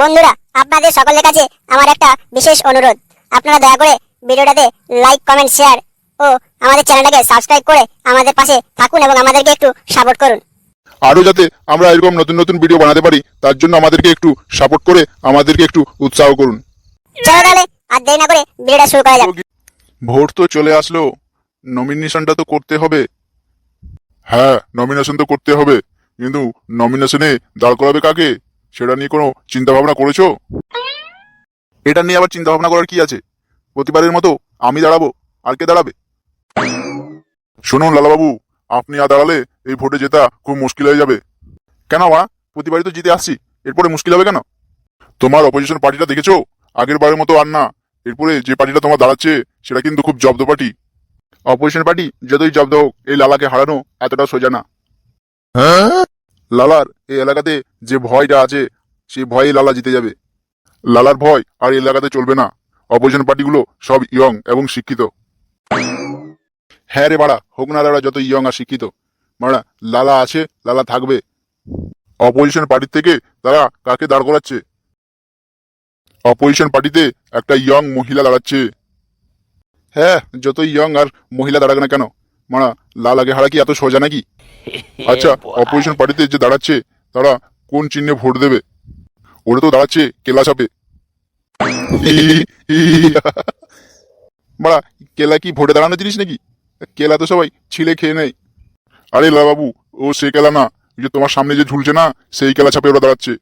বন্ধুরা আপনাদের সকলের কাছে আমার একটা বিশেষ অনুরোধ। আপনারা দয়া করে ভিডিওটাতে লাইক কমেন্ট শেয়ার ও আমাদের চ্যানেলটাকে সাবস্ক্রাইব করে আমাদের পাশে থাকুন এবং আমাদেরকে একটু সাপোর্ট করুন। আরও যাতে আমরা এরকম নতুন নতুন ভিডিও বানাতে পারি তার জন্য আমাদেরকে একটু সাপোর্ট করে আমাদেরকে একটু উৎসাহ করুন। চলো তাহলে আর দেরি না করে ভিডিওটা শুরু করা যাক। ভোট তো চলে আসলো নমিনেশনটা তো করতে হবে। হ্যাঁ নমিনেশন তো করতে হবে কিন্তু নমিনেশনে দাঁড় করাবে কাকে? সেটা নিয়ে কোনো চিন্তা ভাবনা করেছ? এটা নিয়ে আবার চিন্তা ভাবনা করার কি আছে? প্রতিবারের মতো আমি দাঁড়াবো আর কে দাঁড়াবে? শুনুন লালাবাবু আপনি আর দাঁড়ালে এই ভোটে জেতা খুব মুশকিল হয়ে যাবে। কেন মা? প্রতিবারই তো জিতে আসছি এরপরে মুশকিল হবে কেন? তোমার অপোজিশন পার্টিটা দেখেছ? আগের বারের মতো আর না। এরপরে যে পার্টিটা তোমার দাঁড়াচ্ছে সেটা কিন্তু খুব জব্দ পার্টি অপোজিশন পার্টি যতই জব্দ হোক এই লালাকে হারানো এতটা সোজা না। লালার এই এলাকাতে যে ভয়টা আছে সেই ভয়ে লালা জিতে যাবে। লালার ভয় আর এলাকাতে চলবে না। অপোজিশন পার্টিগুলো সব ইয়ং এবং শিক্ষিত। হ্যাঁ রে বাড়া হোক না দাঁড়া যত ইয়ং আর শিক্ষিত। মারা লালা আছে লালা থাকবে। অপোজিশন পার্টির থেকে তারা কাকে দাঁড় করাচ্ছে? অপোজিশন পার্টিতে একটা ইয়ং মহিলা দাঁড়াচ্ছে। হ্যাঁ যত ইয়ং আর মহিলা দাঁড়াবে না কেন মারা লাল আগে হারা কি এত সোজা নাকি? আচ্ছা অপোজিশন পার্টিতে যে দাঁড়াচ্ছে তারা কোন চিহ্নে ভোট দেবে? ওরা তো দাঁড়াচ্ছে, কেলা চাপে বাড়া, কেলা কি ভোটে দাঁড়ানো জিনিস নাকি? কেলা তো সবাই, ছিলে খেয়ে নেয়। আরে বাবু, ও সে কেলা না যে তোমার সামনে যে ঝুলছে না, সেই কেলা চাপে ওরা দাঁড়াচ্ছে।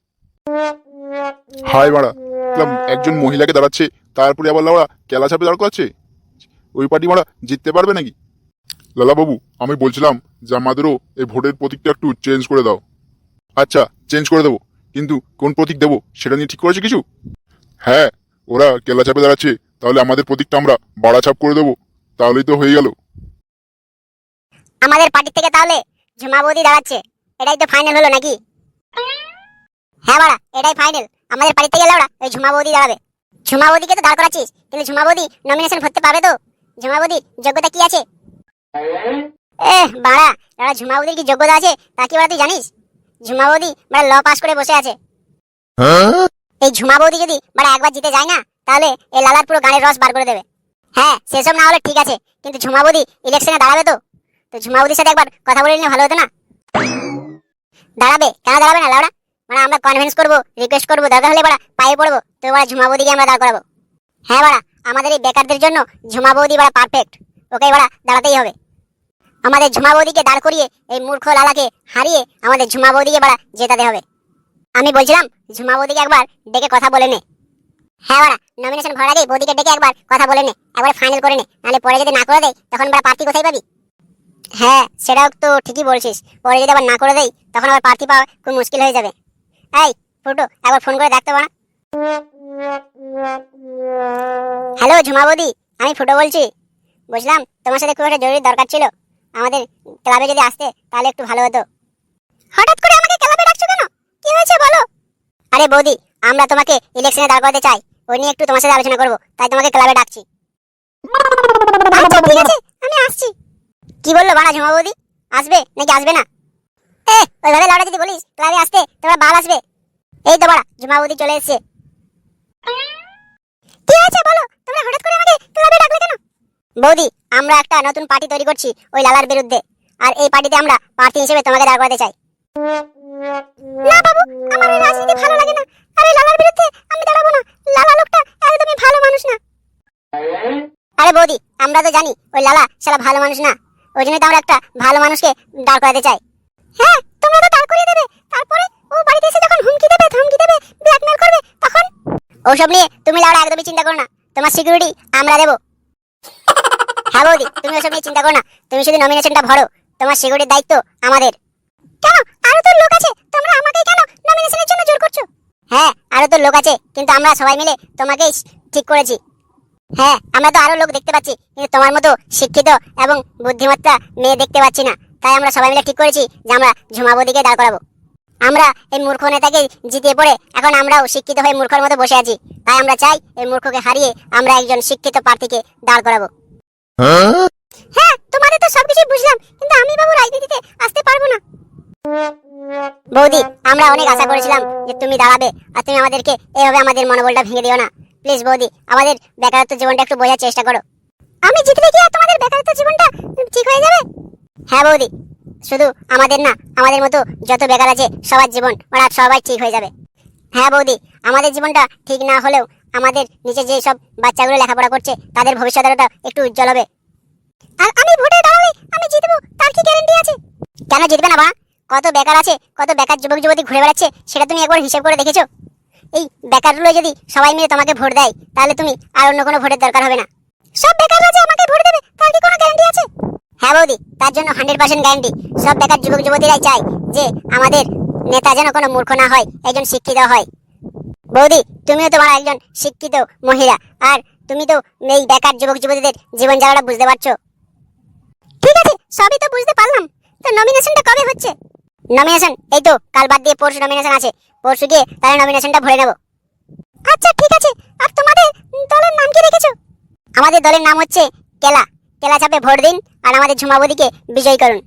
হাই দেখলাম একজন মহিলাকে দাঁড়াচ্ছে, তারপরে আবার লাউড়া কেলা চাপে দাঁড় করাচ্ছে? ওই পার্টি মারা জিততে পারবে নাকি? লালা বাবু, আমি বলছিলাম যে আমাদেরও এই ভোটের প্রতীকটা একটু চেঞ্জ করে দাও। আচ্ছা চেঞ্জ করে দেবো। কিন্তু কোন প্রতীক দেবো সেটা নিয়ে ঠিক করেছে কিছু? হ্যাঁ ওরা কেলা চাপে দাঁড়াচ্ছে, তাহলে আমাদের প্রতীকটা আমরা বাড়া ছাপ করে দেবো, তাহলেই তো হয়ে গেল। আমাদের পার্টি থেকে তাহলে ঝুমা বৌদি দাঁড়াচ্ছে, এটাই তো ফাইনাল হলো নাকি? হ্যাঁ বাড়া, এটাই ফাইনাল আমাদের পার্টি থেকে ওরা ওই ঝুমা বৌদি দাঁড়াবে। ঝুমা বৌদিকে তো দাঁড় করাচ্ছিস, কিন্তু ঝুমা বৌদি নমিনেশন করতে পারবে তো? ঝুমা বৌদির যোগ্যতা কি আছে? এ বাড়া ওরা ঝুমা বৌদির কি যোগ্যতা আছে, তা কি বাড়া তুই জানিস? ঝুমা বৌদি বাড়া ল পাস করে বসে আছে। এই ঝুমা বৌদি যদি বাড়া একবার জিতে যায় না, তাহলে এই লালার পুরো গানের রস বার করে দেবে। হ্যাঁ সেসব না হলে ঠিক আছে, কিন্তু ঝুমা বৌদি ইলেকশনে দাঁড়াবে তো। তো ঝুমাবুদির সাথে একবার কথা বলে নিলে ভালো হতো না? দাঁড়াবে? কেন দাঁড়াবে না, লাউড়া? মানে আমরা কনভিন্স করব রিকোয়েস্ট করব, দরকার হলে বাড়া পায়ে পড়ব, তো বাড়া ঝুমাবুদিকে আমরা দাঁড় করাবো। হ্যাঁ বাড়া, আমাদের এই বেকারদের জন্য ঝুমা বৌদি বাড়া পারফেক্ট ওকে বাড়া দাঁড়াতেই হবে। আমাদের ঝুমা বৌদিকে দাঁড় করিয়ে এই মূর্খ লালাকে হারিয়ে আমাদের ঝুমাবৌদিকে বাড়া জেতাতে হবে। আমি বলছিলাম, ঝুমা বৌদিকে একবার ডেকে কথা বলে নে। হ্যাঁ বাড়া নমিনেশন ভরার আগে বৌদিকে ডেকে একবার কথা বলে নে, একবার ফাইনাল করে নে। নাহলে পরে যদি না করে দেয়, তখন বাড়া প্রার্থী কোথায় পাবি? হ্যাঁ সেটাও তো ঠিকই বলছিস। পরে যদি আবার না করে দেয়, তখন আবার প্রার্থী পাওয়া খুব মুশকিল হয়ে যাবে। এই, ফুটো, একবার ফোন করে দেখতে পারা। হ্যালো, ঝুমা বৌদি, আমি ফুটো বলছি। বুঝলাম, তোমার সাথে খুব একটা জরুরি দরকার ছিল। আমাদের ক্লাবে যদি আসতে, তাহলে একটু ভালো হতো। হঠাৎ করে আমাকে ক্লাবে ডাকছো কেন? কি হয়েছে বলো? আরে বৌদি, আমরা তোমাকে ইলেকশনে দাঁড় করাতে চাই। ওই নিয়ে একটু তোমার সাথে আলোচনা করব, তাই তোমাকে ক্লাবে ডাকছি। আচ্ছা আমি আসছি। কি বলল বাড়া ঝুমা বৌদি? আসবে নাকি আসবে না? এ, ওইভাবে লাউডা যদি বলিস, ক্লাবে আসতে তোমরা বাল আসবে। এই তো বাড়া, ঝুমা বৌদি চলে এসেছে। কি হয়েছে বলো? তোমরা হঠাৎ করে আমাকে ক্লাবে ডাকলে কেন? বৌদি আমরা একটা নতুন পার্টি তৈরি করছি ওই লালার বিরুদ্ধে। আর এই পার্টিতে আমরা প্রার্থী হিসেবে তোমাকে দাঁড় করাতে চাই। না বাবু আমার ওই রাজনীতি ভালো লাগে না। আর লালার বিরুদ্ধে আমি দাঁড়াবো না। লালা লোকটা একদমই ভালো মানুষ না। আরে বৌদি আমরা তো জানি ওই লালা শালা ভালো মানুষ না। ওই জন্য তো আমরা একটা ভালো মানুষকে দাঁড় করাতে চাই। হ্যাঁ তোমরা তো দাঁড় করিয়ে দেবে। তারপরে ও বাড়িতে এসে যখন হুমকি দেবে ধমকি দেবে ব্ল্যাকমেল করবে তখন ওসব নিয়ে তুমি লাউড়া একদমই চিন্তা করো না। তোমার সিকিউরিটি আমরা দেবো। হ্যাঁ বৌদি, তুমি ওসব নিয়ে চিন্তা করো না। তুমি শুধু নমিনেশনটা ভরো। তোমার সিকিউরিটির দায়িত্ব আমাদের। কেন? আরও তো লোক আছে। তোমরা আমাকে কেন নমিনেশনের জন্য জোর করছ? হ্যাঁ আরও তো লোক আছে, কিন্তু আমরা সবাই মিলে তোমাকেই ঠিক করেছি। হ্যাঁ আমরা তো আরও লোক দেখতে পাচ্ছি, কিন্তু তোমার মতো শিক্ষিত এবং বুদ্ধিমত্তা মেয়ে দেখতে পাচ্ছি না। তাই আমরা সবাই মিলে ঠিক করেছি যে আমরা ঝুমাবদিকে দাঁড় করাবো। আমরা এই মূর্খ নেতাকে জিতিয়ে পড়ে এখন আমরাও শিক্ষিত হয়ে মূর্খের মতো বসে আছি। তাই আমরা চাই এই মূর্খকে হারিয়ে আমরা একজন শিক্ষিত প্রার্থীকে দাঁড় করাবো। হ্যাঁ তোমাদের তো সবকিছু বুঝলাম, কিন্তু আমি বাবু রাজনীতিতে আসতে পারব না। বৌদি, আমরা অনেক আশা করেছিলাম যে তুমি দাঁড়াবে আর তুমি আমাদেরকে এভাবে আমাদের মনোবলটা ভেঙে দিও না। প্লিজ বৌদি, আমাদের বেকারত্ব জীবনটা একটু বোঝার চেষ্টা করো। আমি জিতলে কি তোমাদের বেকারত্ব জীবনটা ঠিক হয়ে যাবে? হ্যাঁ বৌদি, শুধু আমাদের না, আমাদের মতো যত বেকার আছে, সবার জীবন, ওরা সবাই ঠিক হয়ে যাবে। হ্যাঁ বৌদি, আমাদের জীবনটা ঠিক না হলেও আমাদের নিচে যে সব বাচ্চাগুলো লেখাপড়া করছে, তাদের ভবিষ্যৎটা একটু উজ্জ্বল হবে। আর আমি ভোটে দাঁড়ালে আমি জিতবো, তার কি গ্যারান্টি আছে? কেন জিতবে না, বা? কত বেকার আছে, কত বেকার যুবক যুবতী ঘুরে বেড়াচ্ছে, সেটা তুমি একবার হিসেব করে দেখেছ? এই বেকারগুলো যদি সবাই মিলে তোমাকে ভোট দেয়, তাহলে তুমি আর অন্য কোনো ভোটের দরকার হবে না। সব বেকাররা যে আমাকে ভোট দেবে, তার কি কোনো গ্যারান্টি আছে? হ্যাঁ বৌদি, তার জন্য হান্ড্রেড পার্সেন্ট গ্যারান্টি সব বেকার যুবক যুবতীরাই চায় যে আমাদের নেতা যেন কোনো মূর্খ না হয়, একজন শিক্ষিত হয়। বৌদি, তুমিও তোমার একজন শিক্ষিত মহিলা, আর তুমি তো এই বেকার যুবক যুবতীদের জীবন জ্বালাটা বুঝতে পারছ। ঠিক আছে, সবই তো বুঝতে পারলাম। তো নমিনেশনটা কবে হচ্ছে? নমিনেশন এই তো, কাল বাদ দিয়ে পরশু নমিনেশন আছে। পরশু গিয়ে তাহলে নমিনেশনটা ভরে নেব। আচ্ছা ঠিক আছে। আর তোমাদের দলের নাম কি রেখেছো? আমাদের দলের নাম হচ্ছে কেলা। কেলা চাপে ভোট দিন, আর আমাদের ঝুমাবদিকে বিজয়ী করুন।